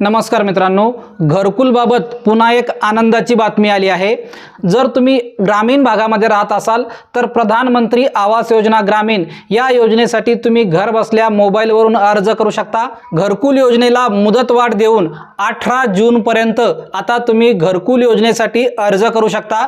नमस्कार मित्रांनो घरकुलबाबत पुन्हा एक आनंदाची बातमी आली आहे. जर तुम्ही ग्रामीण भागामध्ये राहत असाल तर प्रधानमंत्री आवास योजना ग्रामीण या योजनेसाठी तुम्ही घर बसल्या मोबाईलवरून अर्ज करू शकता. घरकुल योजनेला मुदतवाढ देऊन अठरा जूनपर्यंत आता तुम्ही घरकुल योजनेसाठी अर्ज करू शकता.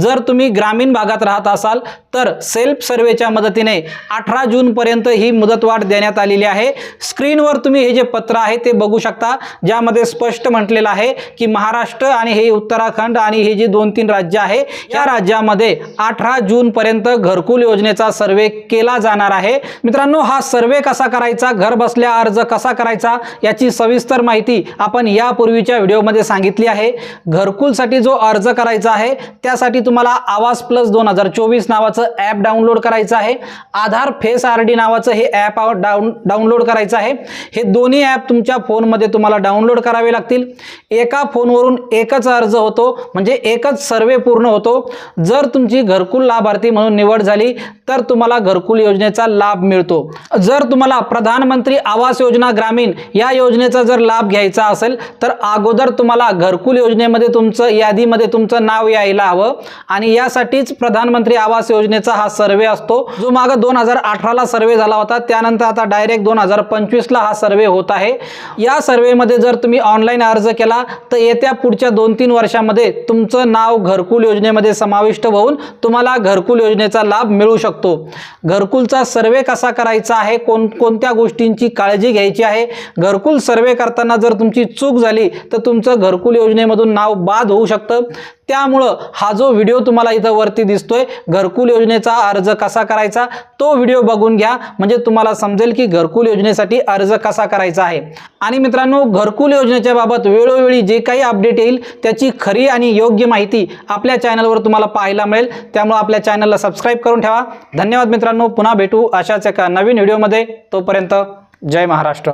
जर तुम्ही ग्रामीण भागात राहत असाल तर सेल्फ सर्वेच्या मदतीने अठरा जूनपर्यंत ही मुदतवाढ देण्यात आलेली आहे. स्क्रीनवर तुम्ही हे जे पत्र आहे ते बघू शकता. ज्यामध्ये स्पष्ट म्हटलेलं आहे की महाराष्ट्र आणि हे उत्तराखंड आणि हे जे दोन तीन राज्य आहे या राज्यामध्ये अठरा जूनपर्यंत घरकुल योजनेचा सर्वे केला जाणार आहे. मित्रांनो हा सर्वे कसा करायचा घर बसल्या अर्ज कसा करायचा याची सविस्तर माहिती आपण यापूर्वीच्या व्हिडिओमध्ये सांगितली आहे. घरकुलसाठी जो अर्ज करायचा आहे त्यासाठी तुम्हाला आवाज प्लस दोन हजार चोवीस नावाचं ॲप डाउनलोड करायचं आहे. आधार फेस आर डी नावाचं हे ॲप डाऊन डाउनलोड करायचं आहे. हे दोन्ही ॲप तुमच्या फोनमध्ये तुम्हाला डाउनलोड करावे लागतील. एका फोनवरून एकच अर्ज होतो म्हणजे एकच सर्वे पूर्ण होतो. जर तुमची घरकुल लाभार्थी म्हणून निवड झाली तर तुम्हाला घरकुल योजनेचा लाभ मिळतो. जर तुम्हाला प्रधानमंत्री आवास योजना ग्रामीण या योजनेचा जर लाभ घ्यायचा असेल तर अगोदर तुम्हाला घरकुल योजनेमध्ये तुमचं यादीमध्ये तुमचं नाव यायला हवं. आणि यासाठीच प्रधानमंत्री आवास योजनेचा हा सर्वे असतो. जो मागं दोन हजार अठराला सर्वे झाला होता त्यानंतर आता डायरेक्ट दोन हजार पंचवीसला हा सर्वे होत आहे. या सर्वेमध्ये जर जर तुम्ही ऑनलाईन अर्ज केला तर येत्या पुढच्या दोन तीन वर्षामध्ये तुमचं नाव घरकुल योजनेमध्ये समाविष्ट होऊन तुम्हाला घरकुल योजनेचा लाभ मिळू शकतो. घरकुलचा सर्वे कसा करायचा आहे? कोण कोणत्या गोष्टींची काळजी घ्यायची आहे? घरकुल सर्वे करताना जर तुमची चूक झाली तर तुमचं घरकुल योजनेमधून नाव बाद होऊ शकतं. त्यामुळं हा जो व्हिडिओ तुम्हाला इथं वरती दिसतोय घरकुल योजनेचा अर्ज कसा करायचा तो व्हिडिओ बघून घ्या. म्हणजे तुम्हाला समजेल की घरकुल योजनेसाठी अर्ज कसा करायचा आहे. आणि मित्रांनो घरकुल योजनेच्या बाबत वेळोवेळी जे काही अपडेट येईल त्याची खरी आणि योग्य माहिती आपल्या चॅनलवर तुम्हाला पाहायला मिळेल. त्यामुळे आपल्या चॅनलला सबस्क्राईब करून ठेवा. धन्यवाद मित्रांनो. पुन्हा भेटू अशाच एका नवीन व्हिडिओमध्ये तोपर्यंत जय महाराष्ट्र.